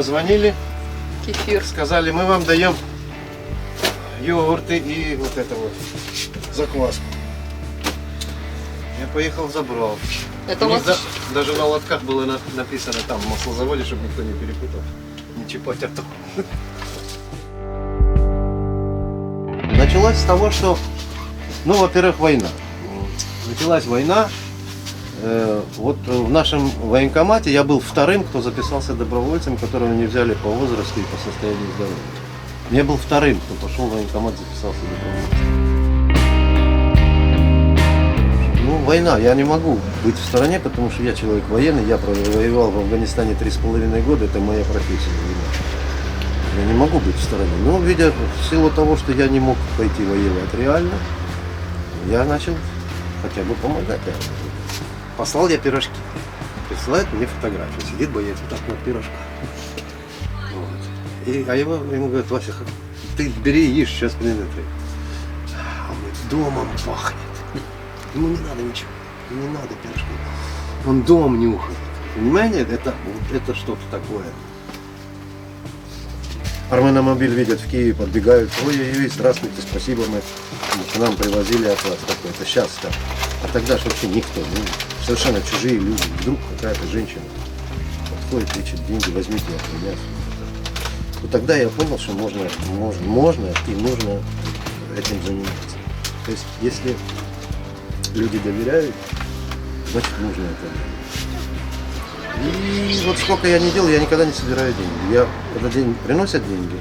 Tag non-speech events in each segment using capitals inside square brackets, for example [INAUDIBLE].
позвонили, Кефир. сказали, мы вам даем йогурты и вот это вот закваску. Я поехал, забрал. Это У вас да- даже на лотках было на- написано там, в маслозаводе, чтобы никто не перепутал. Не чипать, а то. Началось с того, что, ну, во-первых, война. Началась война. Э, Вот в нашем военкомате я был вторым, кто записался добровольцем, которого не взяли по возрасту и по состоянию здоровья. Я был вторым, кто пошел в военкомат, записался добровольцем. Ну, война, я не могу быть в стороне, потому что я человек военный, я воевал в Афганистане три с половиной года, это моя профессия. Я не могу быть в стороне. Но, видя, в силу того, что я не мог пойти воевать реально, я начал хотя бы помогать. Послал я пирожки. Присылает мне фотографию. Сидит боец вот так на пирожках. Вот. И, а его, ему говорят, Вася, ты бери, ешь, сейчас принесут. А он говорит, домом пахнет. Ему не надо ничего, не надо пирожки. Он дом нюхает. Понимаете, это, вот это что-то такое. Арменомобиль видят в Киеве, подбегают. Ой-ой-ой, здравствуйте, спасибо, мы к нам привозили от вас такое. Это сейчас так. А тогда же вообще никто. Ну, совершенно чужие люди. Вдруг какая-то женщина подходит, кричит, деньги возьмите от меня. Вот тогда я понял, что можно, можно, можно и нужно этим заниматься. То есть, если люди доверяют, значит нужно это делать. И вот сколько я не делал, я никогда не собираю деньги. Я, когда день, приносят деньги,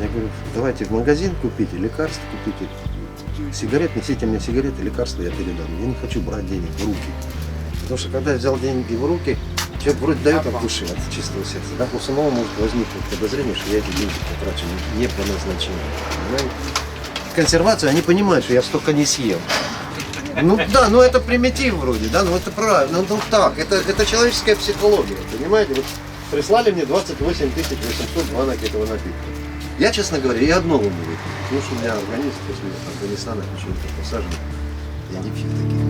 я говорю, давайте в магазин купите, лекарства купите, сигарет, несите мне сигареты, лекарства я передам. Я не хочу брать денег в руки. Потому что когда я взял деньги в руки, человек вроде дает от души, от чистого сердца. Да, у самого может возникнуть подозрение, что я эти деньги потрачу не по назначению. Понимаете? Консервацию, они понимают, что я столько не съел. Ну да, ну это примитив вроде, да, ну это правильно, ну, ну так, это, это человеческая психология, понимаете? Вот прислали мне 28 800 банок этого напитка. Я, честно говоря, и одного не у меня организм после Афганистана почему-то посажен. Я не пью такие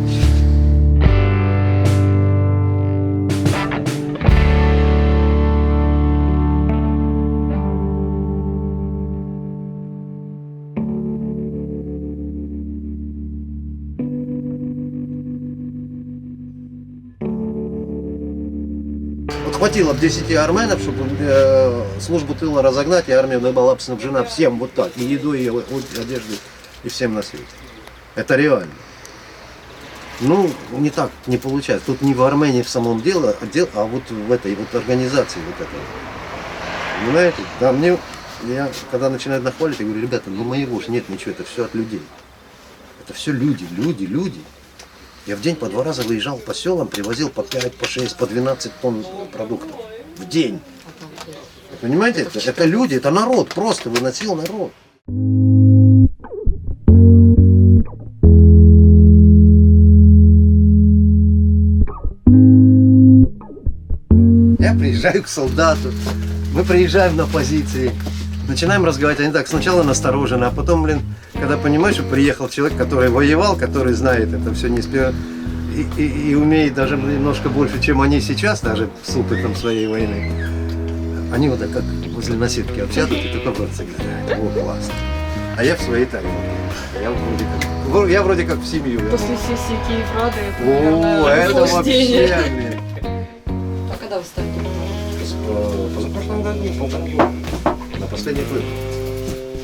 хватило бы 10 арменов, чтобы э, службу тыла разогнать, и армия была бы снабжена всем вот так, и едой, и одеждой, и всем на свете. Это реально. Ну, не так не получается. Тут не в Армении в самом деле, а, дел- а вот в этой вот организации вот этой. Понимаете? Да, мне, я когда начинают нахваливать, я говорю, ребята, ну моего же нет ничего, это все от людей. Это все люди, люди, люди. Я в день по два раза выезжал по селам, привозил по 5, по 6, по 12 тонн продуктов. В день. Понимаете, это, это люди, это народ, просто выносил народ. Я приезжаю к солдату, мы приезжаем на позиции, начинаем разговаривать, они так сначала настороженно, а потом, блин, когда понимаешь, что приехал человек, который воевал, который знает это все не спе- и, и- и умеет даже немножко больше, чем они сейчас, даже с опытом своей войны. Они вот так как возле наседки обсядут и только в глаза глядят. О, классно. А я в своей тарелке. Я вроде как, я вроде как в семью. После сессии Киеврады это, о, наверное, это наслаждение. вообще. блин. А когда вы стали по- Позапрошлом году, полгода. На последний выбор.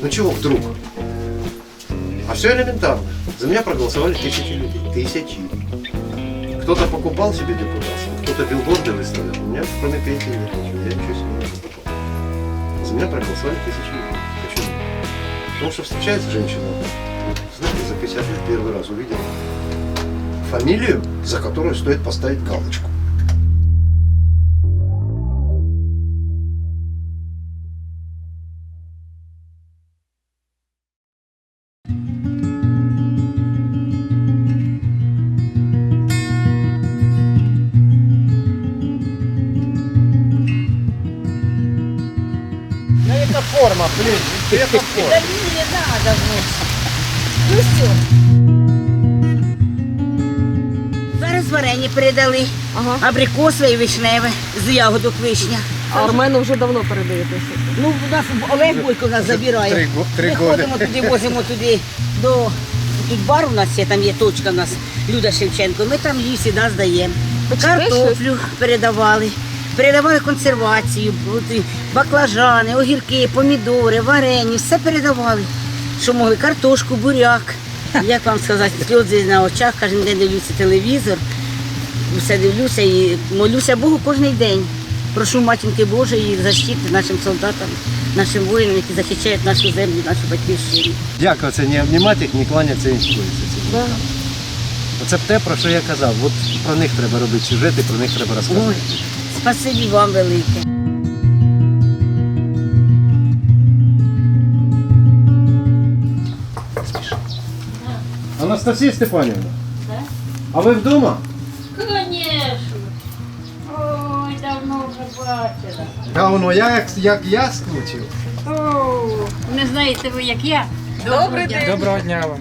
Ну чего вдруг? А все элементарно. За меня проголосовали тысячи людей. Тысячи. Кто-то покупал себе депутатство, кто-то билборды выставлял. У меня кроме пенсии нет ничего. Я ничего себе не покупал. За меня проголосовали тысячи людей. Почему? Потому что встречается женщина, знаете, за 50 лет первый раз увидела фамилию, за которую стоит поставить галочку. Не надо вносить. Ну все. Зараз варені передали. Ага. Абрикосове і вишневе з ягодок вишня. А Армену вже давно передаєтеся. Ну, у нас Олег Бойко нас забирає. Три три Ми ходимо туди, возимо туди до тут бар у нас є, там є точка у нас, Люда Шевченко. Ми там її завжди здаємо. Картоплю передавали, передавали консервацію, баклажани, огірки, помідори, варені, все передавали. Що могли, картошку, буряк. [LAUGHS] Як вам сказати, сльози на очах, кожен день дивлюся телевізор, все дивлюся і молюся Богу кожен день. Прошу матінки Божої защити нашим солдатам, нашим воїнам, які захищають нашу землю, нашу батьківщину. Дякую, це не обнімати їх, не кланятися не сходитися. Оце те, про що я казав. От про них треба робити сюжети, про них треба Ой, розказувати. Спасибі вам велике. Анастасія Степанівна, а ви вдома? Конечно. Ой, давно вже бачила. Давно, як, як я скучив. О, не знаєте ви, як я? Добрий день. Доброго дня вам.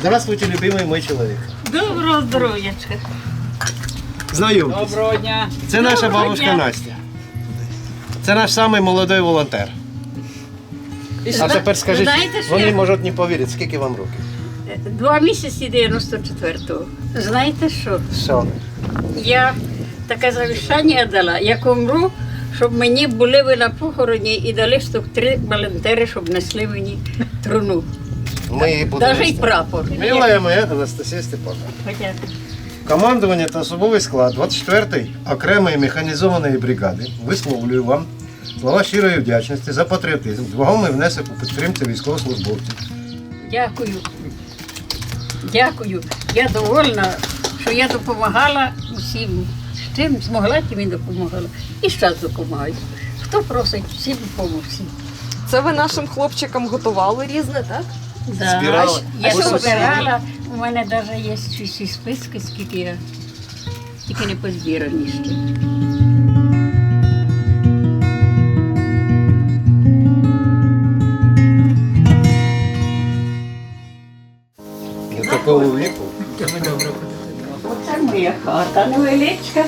Здравствуйте, любимий мій чоловік. Доброго здоров'ячка. Знайомтесь. Доброго дня. Це наша Доброго бабушка дня. Настя. Це наш самий молодий волонтер. А тепер скажіть, знаєте, що вони я- можуть не повірити, скільки вам років? Два місяці 94-го. Знаєте що? Що? Я таке завішання дала, як умру, щоб мені були ви на похороні і дали штук три волонтери, щоб несли мені труну. Ми її будемо. Навіть й прапор. Милая моя Анастасія Степановна. Хоча Командування та особовий склад 24-ї окремої механізованої бригади висловлюю вам слова щирої вдячності за патріотизм, вагомий внесок у підтримці військовослужбовців. Дякую. Дякую. Я довольна, що я допомагала усім. Чим змогла, тим і допомагала. І зараз допомагаю. Хто просить, всім допомогти. Це ви нашим хлопчикам готували різне, так? Да. Збирала? Я збирала. У мене навіть є всі списки, скільки я тільки не позбирані ще. Такого віку. Оце моя хата невеличка.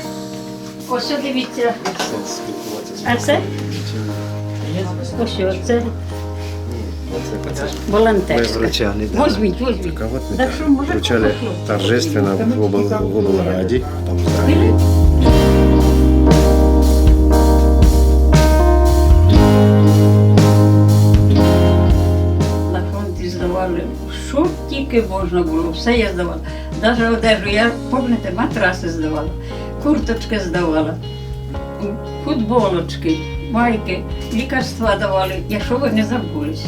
Ось дивіться. А це? Ось що, це Ми волонтер. вручали. да. Возьміть, возьміть. Только вот Так так что, может, вручали торжественно в обл, в облраді. Там. На фронті здавали, що тільки можна було, все я здавала. Навіть одежу, я пам'ятаєте, матраси здавала, курточки здавала, футболочки, майки, лікарства давали, якщо ви не забулись.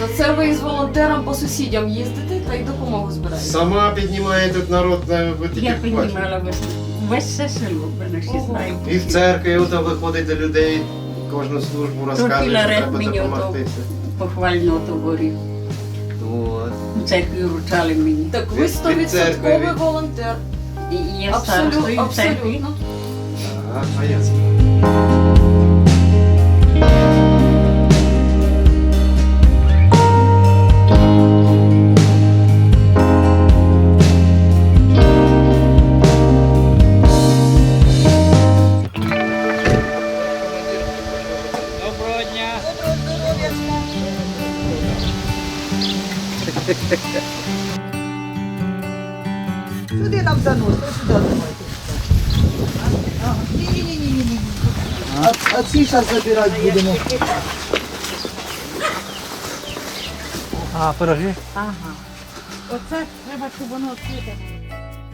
То це ви із волонтером по сусідям їздите та й допомогу збираєте. Сама піднімає тут народ на Я піднімала весь, весь все село, мене всі знають. І в церкві ото виходить до людей, кожну службу розказує, що треба мені допомогти. Похвально. От. У церкві вручали мені. Так ви стовідсотковий від- волонтер. І я старостою Абсолютно, в церкві. абсолютно. Ага, а я Сюди нам заносить, сюди давайте. Ні-ні-ні-ні-ні. А, а ці зараз забирати будемо. А, пироги? Оце треба, щоб воно світе.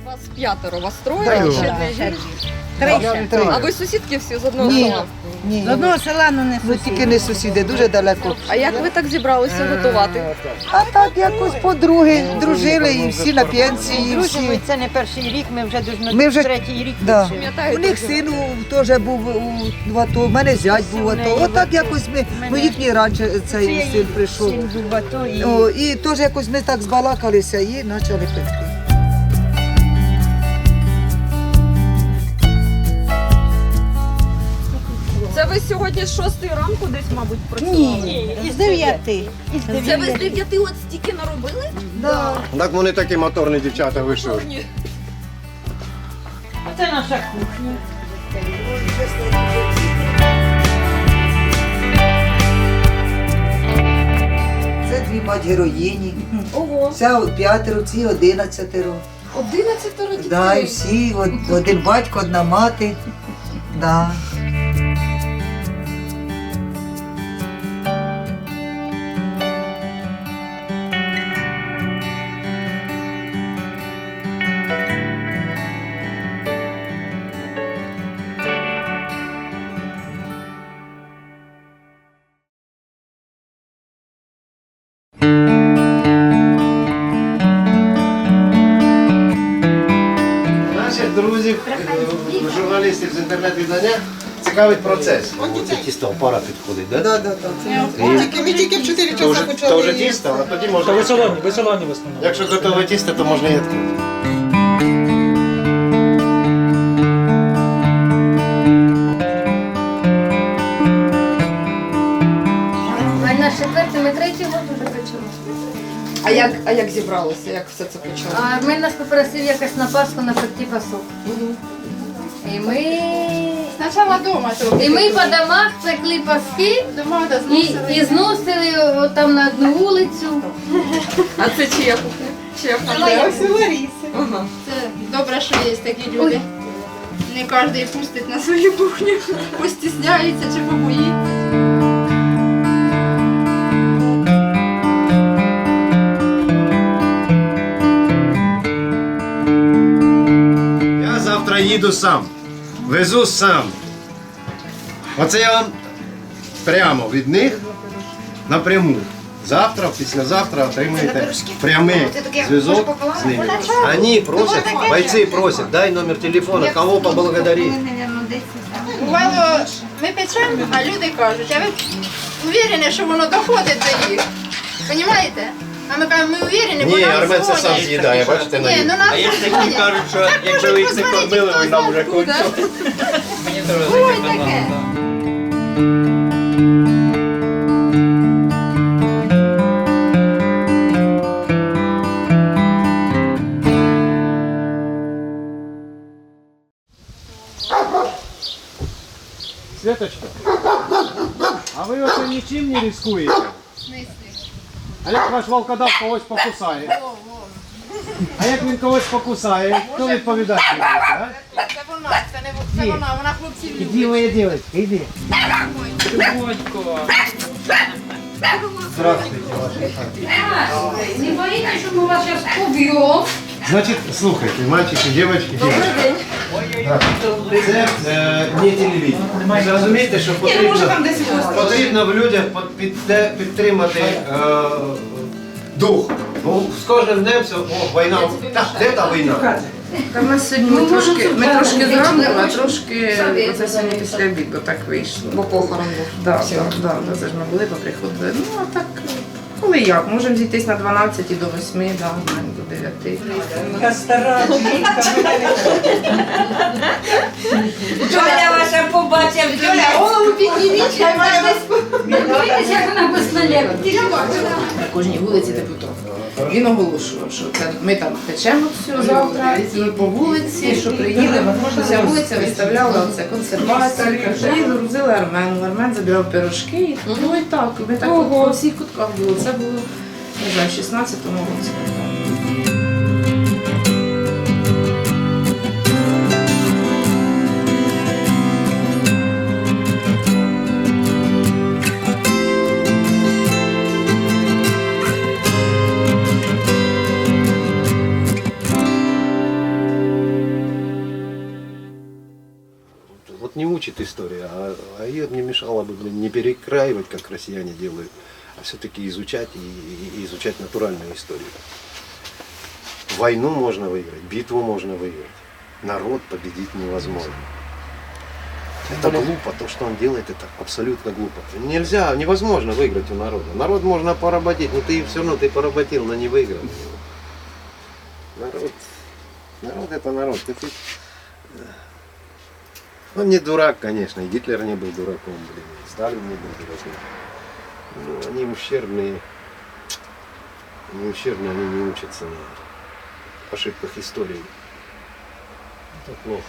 Вас п'ятеро, вас троє, ще дві жінки. Три. А ви сусідки всі з одного Ні. села? Ні, З одного села, ну не ми тільки не сусіди, дуже далеко. А як ви так зібралися готувати? А так якось подруги дружили і всі на пенсії, і Друзі, це не перший рік, ми вже дуже Ми вже- третій рік. Да. тут. У них син у- теж був у в АТО, у мене зять був в АТО. Отак якось ми, ну їхній раніше цей син прийшов. Син був в АТО і О, і теж якось ми так збалакалися і почали пекти. ви сьогодні з 6 ранку десь, мабуть, працювали? Ні, із 9. Із Це ви з 9 от стільки наробили? Да. Так вони такі моторні дівчата вийшли. Це наша кухня. Це дві мать героїні. Ого. Це п'ятеро, ці одинадцятеро. Одинадцятеро дітей? Да, і всі, один батько, одна мати. Да. Друзів, е, журналістів з інтернет-віддання цікавить процес. Це тісто пара підходить, так? Да, да, да. Тільки, ми тільки в 4 часа почали. то вже тісто, а тоді Та можна. ви солоні, ви солоні в основному. Якщо готове тісто, то можна і відкрити. Як, а як зібралося, як все це почало? А ми нас попросив якось на Пасху напекти пасок. І ми... Спочатку дома І ми по домах пекли паски дома да і, і зносили от там на одну вулицю. А це чия кухня? Чия? Моя. Ага. Це добре, що є такі люди. Не кожен пустить на свою кухню, постісняється чи побоїться. Їду сам. Везу сам. Оце я вам прямо від них напряму. Завтра, післязавтра отримаєте прямий зв'язок з ними. Вони просять, бойці просять, дай номер телефона, кого поблагодарити. Бувало, ми печемо, а люди кажуть, а ви уверені, що воно доходить до їх. Понімаєте? А ми кажемо, ми уверені, бо Ні, нам Армен це сам дзвонять. з'їдає, бачите, на Ні, ну нам А є ж такі дзвонять. кажуть, що Так якщо ви їх не кормили, хто ви нам знає, вже куди. кончили. Мені теж Ой, таке таке. да. А ви оце нічим не ризикуєте? А як ваш волкодав когось покусає? А як він когось покусає, хто а? Це вона, це не це вона, вона хлопців любить. Іди, моя дівчинка, іди. Здравствуйте, ваші. Не боїться, що ми вас зараз поб'ємо? Значить, слухайте, мальчики, дівчатки, дівчатки. Це е, не телевізор. Ви розумієте, що потрібно, потрібно в людях підтримати е, дух. Бо з кожним днем все, о, війна, та, де та війна? Та в нас сьогодні ми трошки, ми трошки зранку, а трошки це сьогодні після обіду так вийшло. Бо похорон був. Да, да, да, да, це ж ми були, поприходили. Ну, а так, коли як, можемо зійтись на 12 і до 8, да, до 9. Джоля ваша побачив. Джоля, Голову підніміть, хай має вас Дивіться, як вона безналєва. На кожній вулиці депутат. Він оголошував, що це ми там печемо все завтра, і по вулиці, що приїдемо, вся вулиця виставляла оце консервацію, і грузили армену. Армен забирав пирожки, і ну і так. Ми так от по всіх кутках було. Це було, не знаю, в 16-му році. Вот не учит история, а, а ее не мешало бы блин, не перекраивать, как россияне делают, а все-таки изучать и, и- изучать натуральную историю. Войну можно выиграть, битву можно выиграть. Народ победить невозможно. Это глупо, то, что он делает, это абсолютно глупо. Нельзя, невозможно выиграть у народа. Народ можно поработить, но ты все равно ты поработил, но не выиграл. Народ, народ это народ. Ты- он не дурак, конечно, и Гитлер не был дураком, блин, и Сталин не был дураком. Ну, они ущербные, они ущербные, они не учатся на ошибках истории. Это плохо.